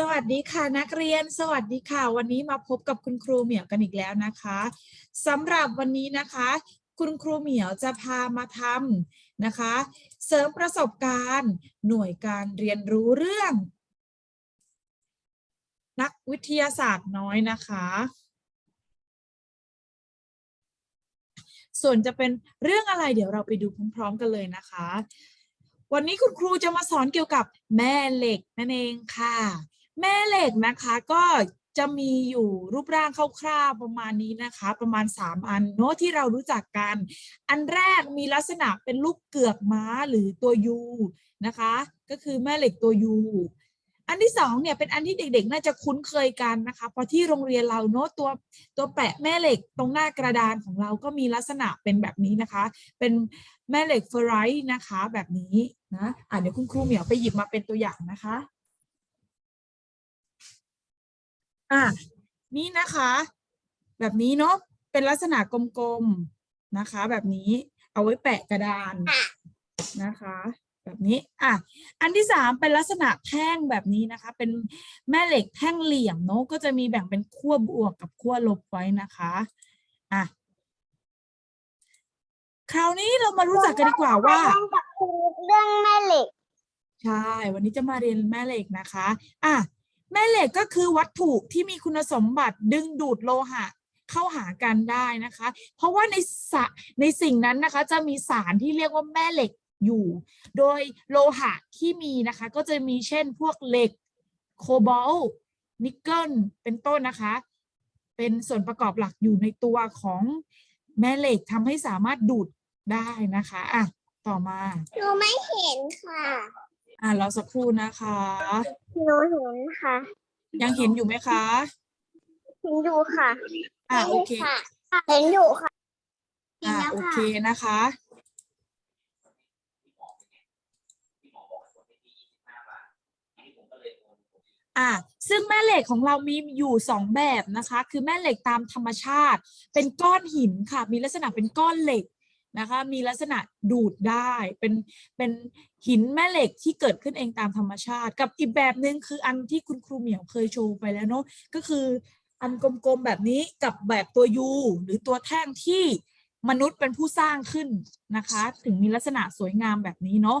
สวัสดีค่ะนักเรียน สวัสดีค่ะ วันนี้มาพบกับคุณครูเหมียวกันอีกแล้วนะคะสำหรับวันนี้นะคะ คุณครูเหมียวจะพามาทำนะคะ เสริมประสบการณ์ หน่วยการเรียนรู้เรื่อง นักวิทยาศาสตร์น้อยนะคะ ส่วนจะเป็นเรื่องอะไรเดี๋ยวเราไปดูพร้อมๆกันเลยนะคะวันนี้คุณครูจะมาสอนเกี่ยวกับแม่เหล็กนั่นเองค่ะ แม่เหล็กนะคะก็จะมีอยู่รูปร่างคร่าวๆประมาณนี้นะคะ ประมาณ 3 อันโน้ตที่เรารู้จักกัน อันแรกมีลักษณะเป็นลูกเกือกม้าหรือตัวยูนะคะ ก็คือแม่เหล็กตัวยูอันที่สองเนี่ยเป็นอันที่เด็กๆ น่าจะคุ้นเคยกันนะคะเพราะที่โรงเรียนเราเนาะตัวตัวแปะแม่เหล็กตรงหน้ากระดานของเราก็มีลักษณะเป็นแบบนี้นะคะ เป็นแม่เหล็กเฟอร์ไรท์นะคะแบบนี้นะอะเดี๋ยวคุณครูเหมียวไปหยิบมาเป็นตัวอย่างนะคะ อะนี่นะคะ แบบนี้เนาะเป็นลักษณะกลมๆนะคะ แบบนี้เอาไว้แปะกระดานนะคะ แบบนี้อะอันที่สามเป็นลักษณะแท่งแบบนี้นะคะ เป็นแม่เหล็กแท่งเหลี่ยมเนาะก็จะมีแบ่งเป็นขั้วบวกกับขั้วลบไว้นะคะอะคราวนี้เรามารู้จักกันดีกว่าว่าเรื่องกับครูเรื่องแม่เหล็ก ใช่ วันนี้จะมาเรียนแม่เหล็กนะคะ อะ แม่เหล็กก็คือวัตถุที่มีคุณสมบัติดึงดูดโลหะเข้าหากันได้นะคะ เพราะว่าในสะในสิ่งนั้นนะคะ จะมีสารที่เรียกว่าแม่เหล็กอยู่ โดยโลหะที่มีนะคะ ก็จะมีเช่นพวกเหล็กโคบอลนิกเกิลเป็นต้นนะคะ เป็นส่วนประกอบหลักอยู่ในตัวของแม่เหล็กทำให้สามารถดูดได้นะคะอะต่อมา หนูไม่เห็นค่ะ อะรอสักครู่นะคะ หนูเห็นค่ะยังเห็นอยู่ไหมคะ เห็นอยู่ค่ะอะโอเคค่ะเห็นอยู่ค่ะอะโอเคนะคะ อะซึ่งแม่เหล็กของเรามีอยู่สองแบบนะคะ คือแม่เหล็กตามธรรมชาติ เป็นก้อนหินค่ะ มีลักษณะเป็นก้อนเหล็ก นะคะมีลักษณะดูดได้เป็นเป็นหินแม่เหล็กที่เกิดขึ้นเองตามธรรมชาติ กับอีกแบบหนึ่งคืออันที่คุณครูเหมียวเคยโชว์ไปแล้วเนาะก็คืออันกลมๆแบบนี้กับแบบตัวยูหรือตัวแท่งที่มนุษย์เป็นผู้สร้างขึ้นนะคะ ถึงมีลักษณะสวยงามแบบนี้เนาะ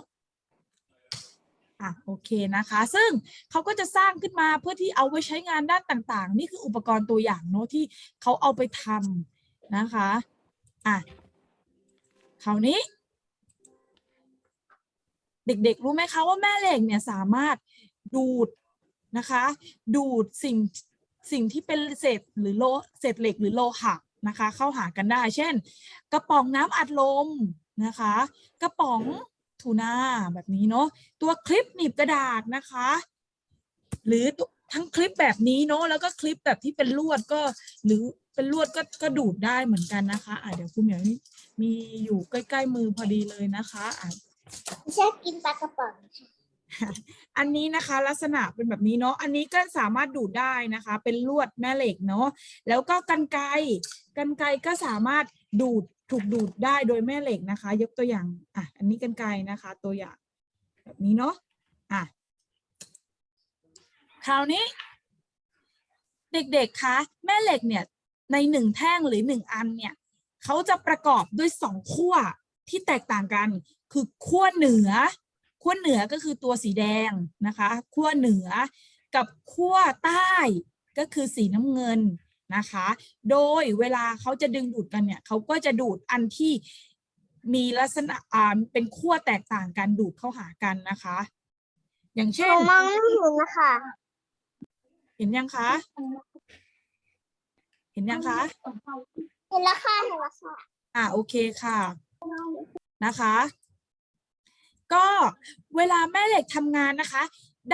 อะโอเคนะคะ ซึ่งเขาก็จะสร้างขึ้นมาเพื่อที่เอาไว้ใช้งานด้านต่างๆ นี่คืออุปกรณ์ตัวอย่างเนาะที่เขาเอาไปทำนะคะอะ คราวนี้ เด็กๆรู้ไหมคะว่าแม่เหล็กเนี่ยสามารถดูดนะคะ ดูดสิ่งสิ่งที่เป็นเศษหรือโลเศษเหล็กหรือโลหะนะคะ เข้าหากันได้ เช่น กระป๋องน้ำอัดลมนะคะ กระป๋องทูน่าแบบนี้เนาะตัวคลิปหนีบกระดาษนะคะ หรือทั้งคลิปแบบนี้เนาะแล้วก็คลิปแบบที่เป็นลวดก็หรือ เป็นลวดก็ก็ดูดได้เหมือนกันนะคะอะเดี๋ยวคุณเหมียวนี่มีอยู่ใกล้ ๆ มือพอดีเลยนะคะอะชอบกินปลากระป๋องอันนี้นะคะลักษณะเป็นแบบนี้เนาะอันนี้ก็สามารถดูดได้นะคะ เป็นลวดแม่เหล็กเนาะแล้วก็กันไกรกันไกรก็สามารถดูดถูกดูดได้โดยแม่เหล็กนะคะ ยกตัวอย่างอะอันนี้กันไกรนะคะ ตัวอย่าง แบบนี้เนาะอะคราวนี้ เด็กๆคะแม่เหล็กเนี่ย ในหนึ่งแท่งหรือหนึ่งอันเนี่ยเขาจะประกอบด้วยสองขั้วที่แตกต่างกัน คือขั้วเหนือขั้วเหนือก็คือตัวสีแดงนะคะขั้วเหนือกับขั้วใต้ก็คือสีน้ำเงินนะคะ โดยเวลาเขาจะดึงดูดกันเนี่ยเขาก็จะดูดอันที่มีลักษณะอ่าเป็นขั้วแตกต่างกันดูดเข้าหากันนะคะ อย่างหเช่นูนมองไม่เห็นนะคะ เห็นยังคะเห็นยังคะ เห็นแล้วค่ะเห็นแล้วค่ะอ่าโอเคค่ะ นะคะ ก็เวลาแม่เหล็กทำงานนะคะ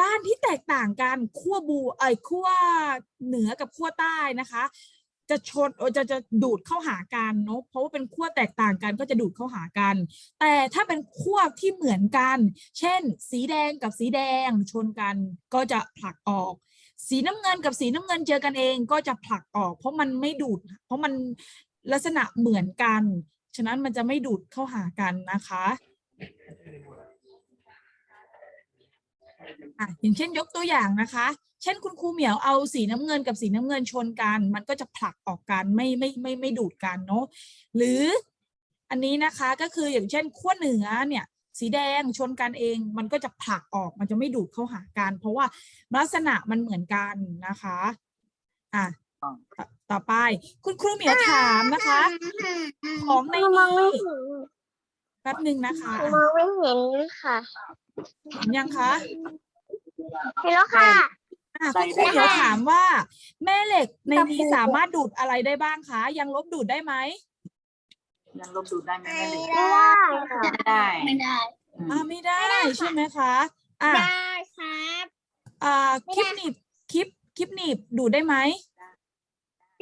ด้านที่แตกต่างกันขั้วบูเอ้ยขั้วเหนือกับขั้วใต้นะคะ จะชนเอ่อจะจะดูดเข้าหากันเนาะเพราะว่าเป็นขั้วแตกต่างกันก็จะดูดเข้าหากัน แต่ถ้าเป็นขั้วที่เหมือนกัน เช่น สีแดงกับสีแดงชนกันก็จะผลักออก สีน้ำเงินกับสีน้ำเงินเจอกันเองก็จะผลักออก เพราะมันไม่ดูด เพราะมันลักษณะเหมือนกัน ฉะนั้นมันจะไม่ดูดเข้าหากันนะคะอะอย่างเช่นยกตัวอย่างนะคะ เช่นคุณครูเหมียวเอาสีน้ำเงินกับสีน้ำเงินชนกัน มันก็จะผลักออกกันไม่ไม่ไม่ไม่ดูดกันเนาะหรืออันนี้นะคะก็คืออย่างเช่นขั้วเหนือเนี่ย สีแดงชนกันเองมันก็จะผลักออกมันจะไม่ดูดเข้าหากัน เพราะว่าลักษณะมันเหมือนกันนะคะอะต่อต่อไป คุณครูเหมียวถามนะคะ ของในมองไม่นี้เห็นแป๊บหนึ่งนะคะมองไม่เห็นค่ะเห็นยังคะเห็นแล้วค่ะอะคุณครูเหมียวถามว่า แม่เหล็กในนี้สามารถดูดอะไรได้บ้างคะยังลบดูดได้ไหม ยังลบดูดได้ไหมไม่แม่เหล็กได้ค่ะไม่ได้ไม่ได้อืมอ่าไม่ได้ใช่ไหมคะอะได้ครับอ่าไม่คลิปได้หนีบคลิปคลิปหนีบดูดได้ไหม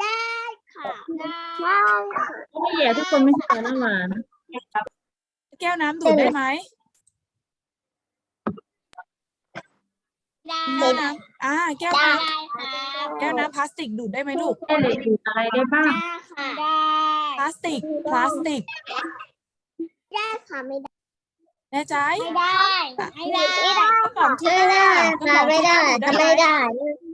ได้ค่ะได้ไม่แย่ทุกคนไม่ใช่เอาน้ำหวานแก้วน้ำดูดได้ไหม ได้แก้วน้ำอ่าแก้วได้น้ค่ะำแก้วน้ำพลาสติกดูดได้ไหมลูกแม่เหล็กดูดอะไรได้บ้าง ได้ค่ะได้พลาสติก พลาสติก ได้ค่ะไม่ได้แน่ใจไม่ได้ไม่ได้ไม่ได้กระป๋องที่ไม่ได้กระป๋องไม่ได้ที่ทำไม่ได้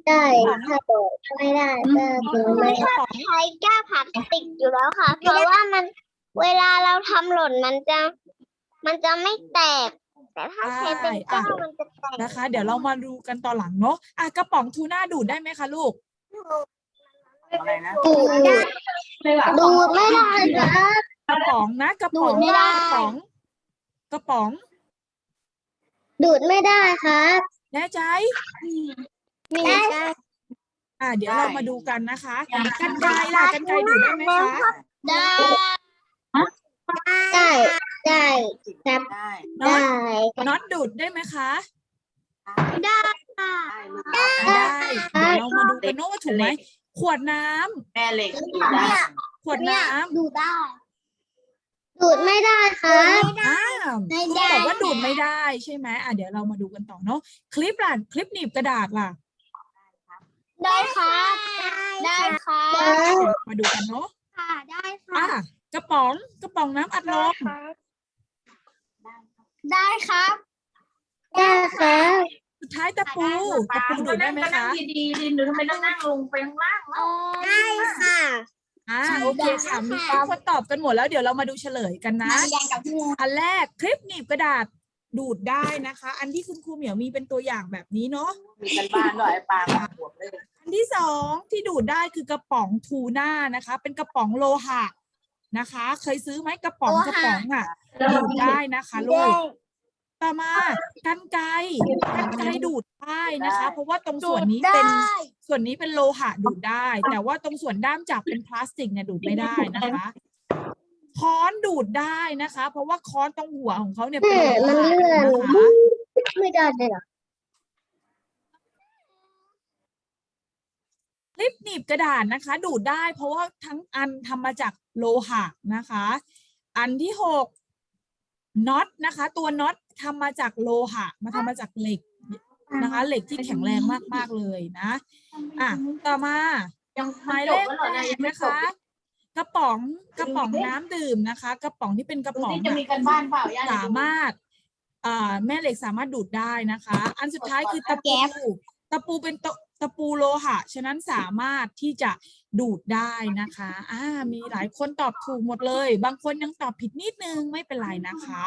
ได้ถ้าโดดทำไม่ได้ก็คือไม่กระป๋องใช้แก้วพลาสติกอยู่แล้วค่ะ เพราะว่ามันเวลาเราทำหล่นมันจะ มันจะไม่แตก แต่ถ้าใช้เป็นแก้วมันจะแตกนะคะ เดี๋ยวเรามาดูกันตอนหลังเนาะอะกระป๋องทูน่าดูดได้ไหมคะลูก อะไรนะดูดได้ดูดไม่ได้ครับกระป๋องนะ กระป๋องดูดไม่ได้กระป๋องกระป๋อง ดูดไม่ได้ครับแน่ใจไม่ได้อะเดี๋ยวเรามาดูกันนะคะกันไกรล่ะกันไกรดูดได้ไหมคะได้ได้ ได้ครับได้น็อได้ตน็อตดูดได้ไหมคะได้ค่ะได้ลูกได้เดี๋ยวเรามาดูกันเนอะว่าถูกไหมขวดน้ำแม่เหล็กดูดได้ ขวดน้ำดูดได้ ดูดไม่ได้ครับอ้าวไม่คุณได้บอกว่าดูดไม่ได้ใช่ไหมอะเดี๋ยวเรามาดูกันต่อเนาะคลิปล่ะคลิปหนีบกระดาษล่ะได้ครับ ได้ครับ มาดูกันเนาะค่ะได้ค่ะอะกระป๋องกระป๋องน้ำอัดลม ได้ครับได้ครับสุดท้ายตะปูตะปูดูดได้ไหมคะดีๆดิหนูทำไมต้องนั่งลงไปข้างล่างแล้วได้ค่ะอ่าโอเคค่ะมีทุกคนตอบกันหมดแล้วเดี๋ยวเรามาดูเฉลยกันนะอันแรกคลิปหนีบกระดาษดูดได้นะคะ อันที่คุณครูเหมียวมีเป็นตัวอย่างแบบนี้เนาะมีกันบ้านด้วยไอ้ปลามาบวกเลยอันที่สองที่ดูดได้คือกระป๋องทูน่านะคะ เป็นกระป๋องโลหะ นะคะ เคยซื้อไหมกระป๋องโลหะกระป๋องอะดูดได้นะคะลูกต่อมากันไกรกันไกรดูดได้นะคะ เพราะว่าตรงส่วนนี้เป็นส่วนนี้เป็นโลหะดูดได้ แต่ว่าตรงส่วนด้ามจับเป็นพลาสติกเนี่ยดูดไม่ได้นะคะค้อนดูดได้นะคะ เพราะว่าค้อนตรงหัวของเขาเนี่ยเป็นแม่โลมันหะเลื่อนนะคะไม่ได้เลยเหรอคลิปหนีบกระดาษนะคะ ดูดได้ เพราะว่าทั้งอันทำมาจาก โลหะนะคะ อันที่หกน็อตนะคะ ตัวน็อตทำมาจากโลหะ มาทำมาจากเหล็กนะคะ เหล็กที่แข็งแรงมาก ๆ เลยนะ อะ ต่อมายังหมายเลขแปดนะคะ กระป๋องกระป๋องน้ำดื่มนะคะ กระป๋องที่เป็นกระดูป๋องที่จะอะมีกันบ้านเปล่าย่าสามารถอ่าแม่เหล็กสามารถดูดได้นะคะ อันสุดท้ายคือตะปูตะปูเป็น ตะตะปูโลหะ ฉะนั้นสามารถที่จะดูดได้นะคะอ่ามีหลายคนตอบถูกหมดเลย บางคนยังตอบผิดนิดนึงไม่เป็นไรนะคะ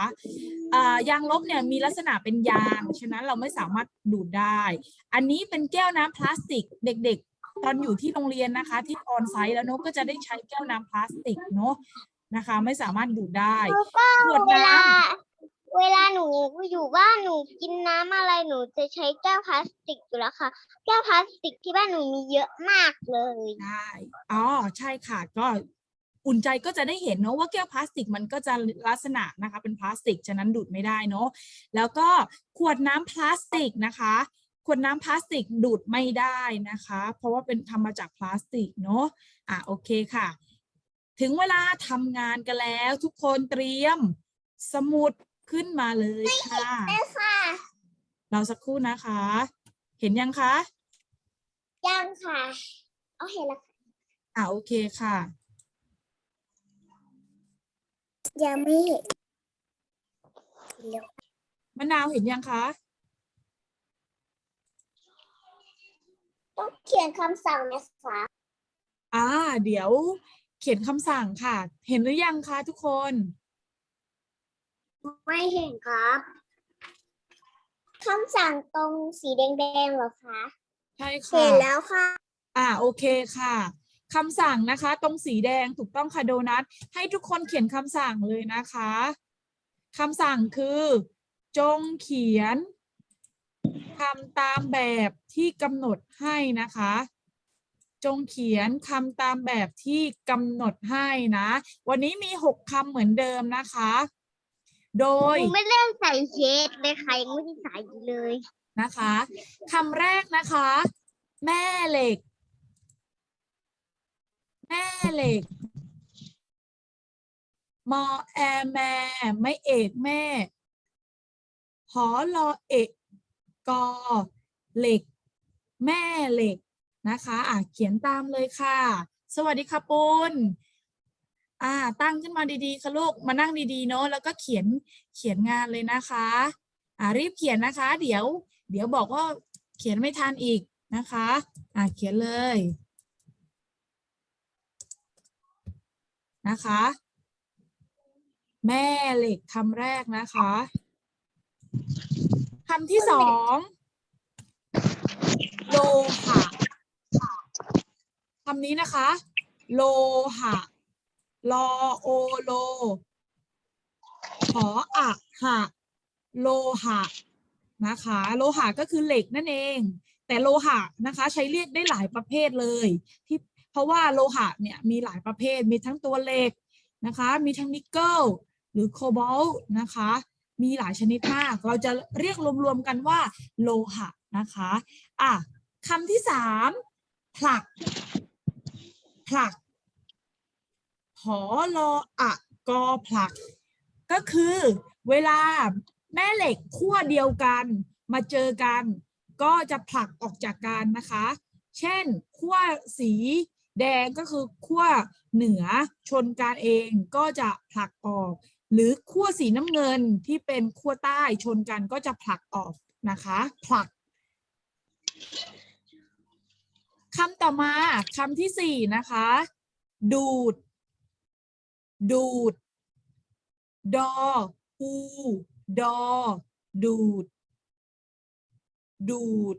อ่ายางลบเนี่ยมีลักษณะเป็นยาง ฉะนั้นเราไม่สามารถดูดได้ อันนี้เป็นแก้วน้ำพลาสติกเด็กๆ ตอนอยู่ที่โรงเรียนนะคะ ที่ออนไซต์แล้วเนอะก็จะได้ใช้แก้วน้ำพลาสติกเนอะนะคะ ไม่สามารถดูดได้ขวดเวน้ลา เวลาหนูอยู่บ้านหนูกินน้ำอะไรหนูจะใช้แก้วพลาสติกอยู่แล้วค่ะ แก้วพลาสติกที่บ้านหนูมีเยอะมากเลยำได้อ๋อใช่ค่ะ ก็อุ่นใจก็จะได้เห็นเนอะว่าแก้วพลาสติกมันก็จะลักษณะนะคะ เป็นพลาสติกฉะนั้นดูดไม่ได้เนอะแล้วก็ขวดน้ำพลาสติกนะคะขวดน้ำพลาสติกดูดไม่ได้นะคะ เพราะว่าเป็นทำมาจากพลาสติกเนอะอะโอเคค่ะ ถึงเวลาทำงานกันแล้ว ทุกคนเตรียม สมุด ขึ้นมาเลยค่ะค่ะ เราสักครู่นะคะ เห็นยังคะยังค่ะ เอาเห็นแล้วค่ะอะโอเคค่ะ ยังไม่เห็นเร็วมะนาวเห็นยังคะต้องเขียนคำสั่งนะคะ อ่า เดี๋ยวเขียนคำสั่งค่ะ เห็นหรือยังคะทุกคน ไม่เห็นครับคำสั่งตรงสีแดงๆเหรอคะใช่เห็ค่ะนแล้วค่ะ อ่าโอเคค่ะคำสั่งนะคะ ตรงสีแดงถูกต้องค่ะโดนัทให้ทุกคนเขียนคำสั่งเลยนะคะคำสั่งคือ จงเขียนทำตามแบบที่กำหนดให้นะคะ จงเขียนคำตามแบบที่กำหนดให้นะ วันนี้มีหกคำเหมือนเดิมนะคะ โดยไม่ได้ใส่เชดเลยค่ะยังไม่ได้ใส่เลยนะคะคำแรกนะคะ แม่เหล็ก แม่เหล็กมอแอแม่ไม่เอกแม่หอรอเอกกอเหล็ก แม่เหล็กนะคะ อะเขียนตามเลยค่ะ สวัสดีค่ะปุณ อ่า ตั้งขึ้นมาดีๆค่ะลูกมานั่งดีๆเนาะแล้วก็เขียนเขียนงานเลยนะคะ อ่ารีบเขียนนะคะ เดี๋ยว เดี๋ยวบอกว่าเขียนไม่ทันอีกนะคะ อ่าเขียนเลยนะคะ แม่เหล็กคำแรกนะคะคำที่สองโลหะคำนี้นะคะ โลหะ ลอโอโลหออะหะ โลหะนะคะ โลหะก็คือเหล็กนั่นเอง แต่โลหะนะคะ ใช้เรียกได้หลายประเภทเลยที่เพราะว่าโลหะเนี่ยมีหลายประเภทมีทั้งตัวเหล็กนะคะ มีทั้งนิกเกิลหรือโคบอลนะคะ มีหลายชนิดมาก เราจะเรียกรวมๆกันว่า โลหะนะคะอะคำที่สามผลักผลัก หอรออะกอผลัก ก็คือเวลาแม่เหล็กขั้วเดียวกันมาเจอกัน ก็จะผลักออกจากกันนะคะ เช่นขั้วสีแดงก็คือขั้วเหนือชนกันเองก็จะผลักออก หรือขั้วสีน้ำเงินที่เป็นขั้วใต้ชนกันก็จะผลักออกนะคะผลักคำต่อมาคำที่สี่นะคะ ดูด ดูด ดอ อู ดอ ดูด ดูด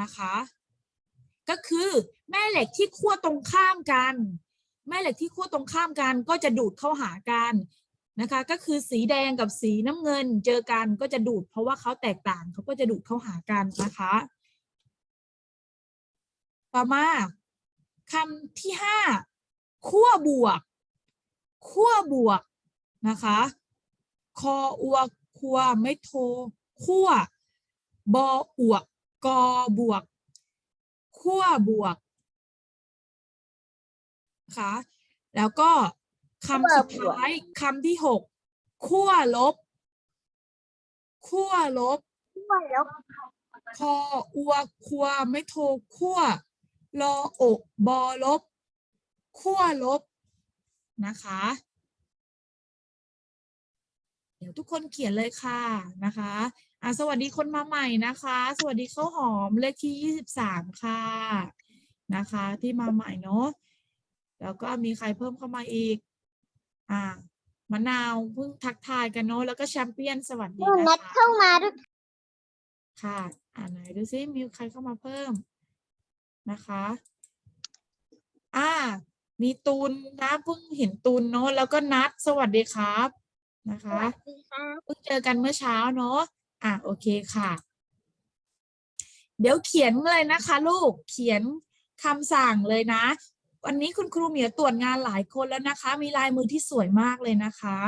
นะคะ ก็คือแม่เหล็กที่ขั้วตรงข้ามกัน แม่เหล็กที่ขั้วตรงข้ามกันก็จะดูดเข้าหากันนะคะ ก็คือสีแดงกับสีน้ำเงินเจอกันก็จะดูด เพราะว่าเขาแตกต่างเขาก็จะดูดเข้าหากันนะคะ ต่อมาคำที่ห้าขั้วบวก ขั้วบวกนะคะคออวกคัวไม่โทขั้วบออวกกอบวกขั้วบวกนะคะแล้วก็คำสุดท้ายคำที่หกขั้วลบขั้วลบขั้วลบคออวกคัวไม่โทขั้วรออกบอลบขั้วลบ นะคะ เดี๋ยวทุกคนเขียนเลยค่ะนะคะอะสวัสดีคนมาใหม่นะคะ สวัสดีข้าวหอมเลขที่ยี่สิบสามค่ะนะคะ ที่มาใหม่เนาะแล้วก็มีใครเพิ่มเข้ามาอีก อ่ามะนาวเพิ่งทักทายกันเนาะแล้วก็แชมเปี้ยนสวัสดีนันะดคะเข้ามาด้วยค่ะอ่าไหนดูซิมีใครเข้ามาเพิ่มนะคะ อ่า มีตูนนะเพิ่งเห็นตูนเนาะแล้วก็นัดสวัสดีครับนะคะเพิ่งเจอกันเมื่อเช้าเนาะอะโอเคค่ะ เดี๋ยวเขียนเลยนะคะ ลูกเขียนคำสั่งเลยนะ วันนี้คุณครูเหมียวตรวจงานหลายคนแล้วนะคะ มีลายมือที่สวยมากเลยนะคะ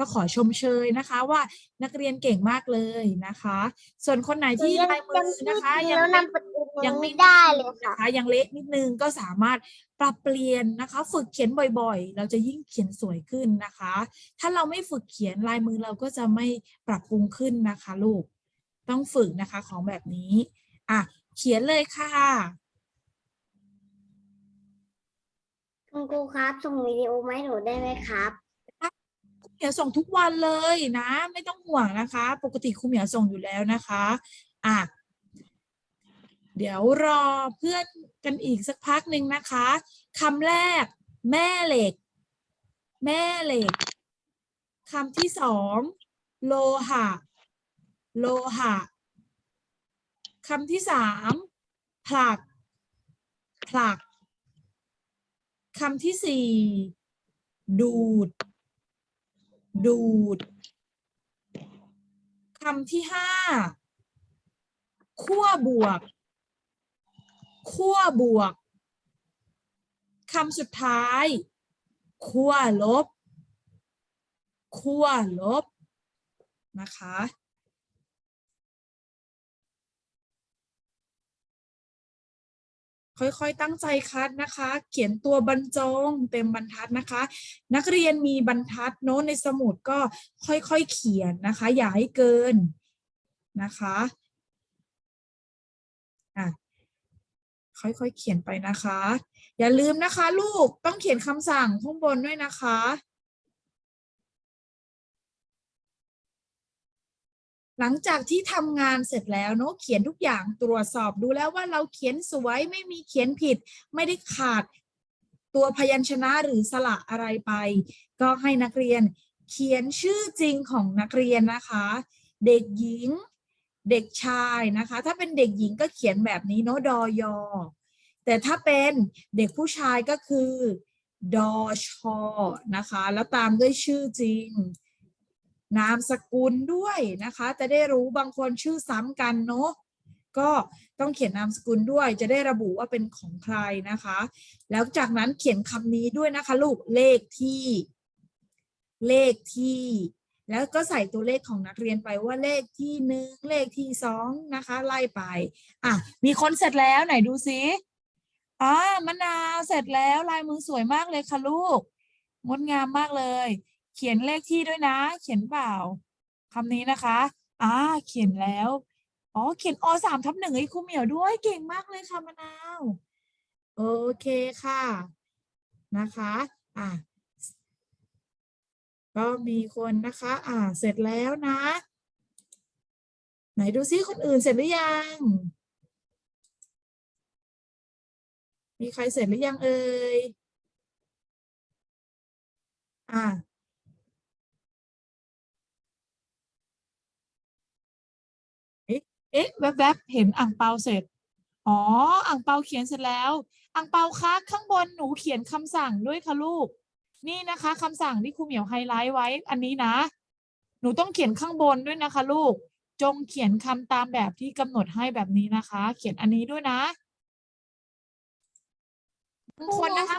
ก็ขอชมเชยนะคะว่านักเรียนเก่งมากเลยนะคะ ส่วนคนไหนที่ลายมือนะคะ ยัยังงนำปฏิทินยังไม่ได้เลยค่ะนะคะยังเละนิดนึงก็สามารถปรับเปลี่ยนนะคะ ฝึกเขียนบ่อยๆ เราจะยิ่งเขียนสวยขึ้นนะคะ ถ้าเราไม่ฝึกเขียนลายมือเราก็จะไม่ปรับปรุงขึ้นนะคะลูกต้องฝึกนะคะของแบบนี้อะเขียนเลยค่ะคุณครูครับ ส่งวิดีโอมาให้หนูได้ไหมครับครู เหมียวส่งทุกวันเลยนะ ไม่ต้องห่วงนะคะ ปกติครูเหมียวส่งอยู่แล้วนะคะอะเดี๋ยวรอเพื่อนกันอีกสักพักหนึ่งนะคะคำแรก แม่เหล็ก แม่เหล็กคำที่สองโลหะ โลหะคำที่สามผลัก ผลักคำที่สี่ดูด ดูดคำที่ห้าขั้วบวกขั้วบวกคำสุดท้ายขั้วลบขั้วลบนะคะ ค่อยๆตั้งใจคัดนะคะ เขียนตัวบรรจงเต็มบรรทัดนะคะ นักเรียนมีบรรทัดโน้ตในสมุดก็ค่อยๆเขียนนะคะ อย่าให้เกินนะคะอะค่อยๆเขียนไปนะคะ อย่าลืมนะคะ ลูกต้องเขียนคำสั่งข้างบนด้วยนะคะ หลังจากที่ทำงานเสร็จแล้วเนอะเขียนทุกอย่างตรวจสอบดูแล้วว่าเราเขียนสวยไม่มีเขียนผิด ไม่ได้ขาดตัวพยัญชนะหรือสระอะไรไป ก็ให้นักเรียนเขียนชื่อจริงของนักเรียนนะคะ เด็กหญิง เด็กชายนะคะ ถ้าเป็นเด็กหญิงก็เขียนแบบนี้เนอะดอยอ แต่ถ้าเป็นเด็กผู้ชายก็คือดอชอนะคะ แล้วตามด้วยชื่อจริง นามสกุลด้วยนะคะ จะได้รู้บางคนชื่อซ้ำกันเนาะก็ต้องเขียนนามสกุลด้วย จะได้ระบุว่าเป็นของใครนะคะ แล้วจากนั้นเขียนคำนี้ด้วยนะคะ ลูกเลขที่ เลขที่ แล้วก็ใส่ตัวเลขของนักเรียนไปว่าเลขที่หนึ่งเลขที่สองนะคะ ไล่ไปอะมีคนเสร็จแล้วไหนดูซิอ่ามะนาวเสร็จแล้วลายมือสวยมากเลยค่ะลูกงดงามมากเลย ขียนเลขที่ด้วยนะ เขียนเปล่าคำนี้นะคะอ่าเขียนแล้วอ๋อเขียนอสามทับหนึ่งให้ครูเหมียวด้วยเก่งมากเลยค่ะมะนาวโอเคค่ะนะคะอะก็มีคนนะคะ อ่าเสร็จแล้วนะ ไหนดูซิคนอื่นเสร็จหรือยัง มีใครเสร็จหรือยังเอ่ยอ่า เอ๊ะแวบๆเห็นอ่างเปาเสร็จ อ๋ออ่างเปาเขียนเสร็จแล้วอ่างเปาคะข้างบนหนูเขียนคำสั่งด้วยค่ะลูก นี่นะคะคำสั่งที่ครูเหมียวไฮไลท์ไว้ อันนี้นะ หนูต้องเขียนข้างบนด้วยนะคะลูก จงเขียนคำตามแบบที่กำหนดให้แบบนี้นะคะ เขียนอันนี้ด้วยนะบางคนนะคะ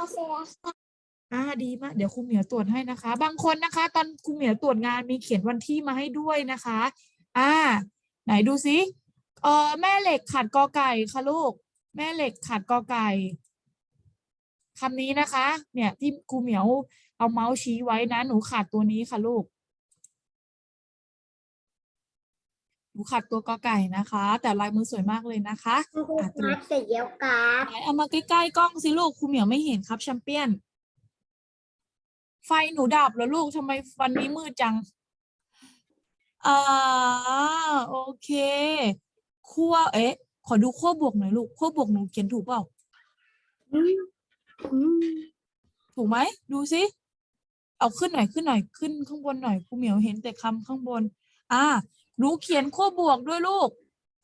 อ่าดีมากเดี๋ยวครูเหมียวตรวจให้นะคะ บางคนนะคะ ตอนครูเหมียวตรวจงานมีเขียนวันที่มาให้ด้วยนะคะ อ่า ไหนดูซิ เออแม่เหล็กขาดกอไก่ค่ะลูก แม่เหล็กขาดกอไก่คำนี้นะคะ เนี่ยที่ครูเหมียวเอาเมาส์ชี้ไว้นะ หนูขาดตัวนี้ค่ะลูก หนูขาดตัวกอไก่นะคะ แต่ลายมือสวยมากเลยนะคะครูอะตรควรัจบเสร็จแล้วครับไหนเอามาใกล้ๆกล้องสิลูกครูเหมียวไม่เห็นครับแชมเปี้ยน ไฟหนูดับแล้วลูกทำไมวันนี้มืดจังอ่าโอเค ขั้วเอ๊ะ ขอดูขั้วบวกหน่อยลูกขั้วบวกหนูเขียนถูกเปล่าถูกไหมดูสิเอาขึ้นหน่อยขึ้นหน่อยขึ้นข้างบนหน่อยครูเหมียวเห็นแต่คำข้างบน อ่าหนูเขียนขั้วบวกด้วยลูก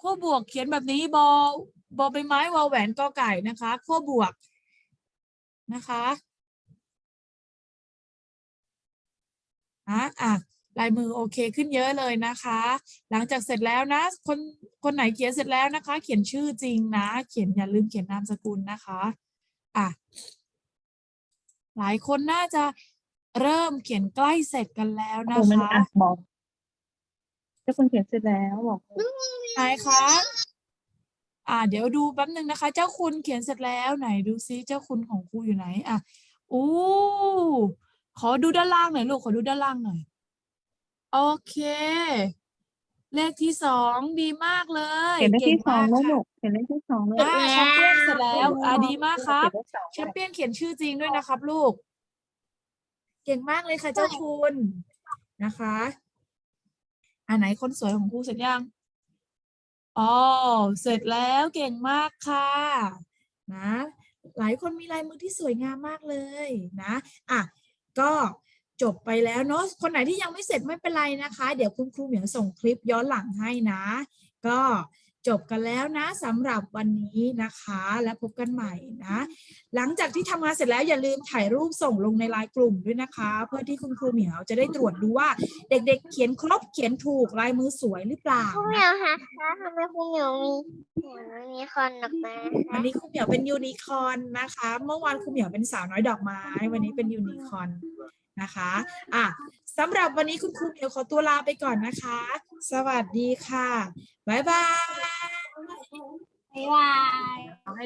ขั้วบวกเขียนแบบนี้บอบอใบไม้วอแหวนกอไก่นะคะขั้วบวกนะคะอะอะ ลายมือโอเคขึ้นเยอะเลยนะคะ หลังจากเสร็จแล้วนะคนคนไหนเขียนเสร็จแล้วนะคะ เขียนชื่อจริงนะ เขียนอย่าลืมเขียนนามสกุลนะคะอะหลายคนน่าจะเริ่มเขียนใกล้เสร็จกันแล้วนะโอ้มันคะอะบอกเจ้าคนเขียนเสร็จแล้วบอกไหนคะอ่า เดี๋ยวดูแป๊บนึงนะคะ เจ้าคุณเขียนเสร็จแล้วไหนดูซิเจ้าคุณของครูอยู่ไหน อะอู้ขอดูด้านล่างหน่อยลูกขอดูด้านล่างหน่อย โอเค เลขที่สองดีมากเลยเขียนได้ที่ก่สองมากแล้วค่ะลูกเขียนได้ที่สองแล้วอ่าแชมเปี้ยนเสร็จแล้วอ่าดีมากครับเขียนได้สองแชมเปี้ยนเขียนชื่อจริงด้วยนะครับลูก เก่งมากเลยค่ะเจ้าคุณนะคะอ่าไหนคนสวยของครูเสร็จยังอ๋อเสร็จแล้วเก่งมากค่ะ นะ หลายคนมีลายมือที่สวยงามมากเลยนะ อะ ก็ จบไปแล้วเนาะคนไหนที่ยังไม่เสร็จไม่เป็นไรนะคะ เดี๋ยวคุณครูเหมียวส่งคลิปย้อนหลังให้นะ ก็จบกันแล้วนะสำหรับวันนี้นะคะ และพบกันใหม่นะ หลังจากที่ทำงานเสร็จแล้วอย่าลืมถ่ายรูปส่งลงในไลน์กลุ่มด้วยนะคะ เพื่อที่คุณครูเหมียวจะได้ตรวจดูว่าเด็ก ๆ เขียนครบเขียนถูกลายมือสวยหรือเปล่าครูเหมีนะยวคะคะทำไมครูเหมียวมีเหมือนมันมีคอนออกมาวันนี้ครูเหมียวเป็นยูนิคอร์นนะคะ เมื่อวานครูเหมียวเป็นสาวน้อยดอกไม้ วันนี้เป็นยูนิคอร์น นะคะอะสำหรับวันนี้คุณครูเหมียวขอตัวลาไปก่อนนะคะ สวัสดีค่ะ บ๊ายบาย บ๊ายบาย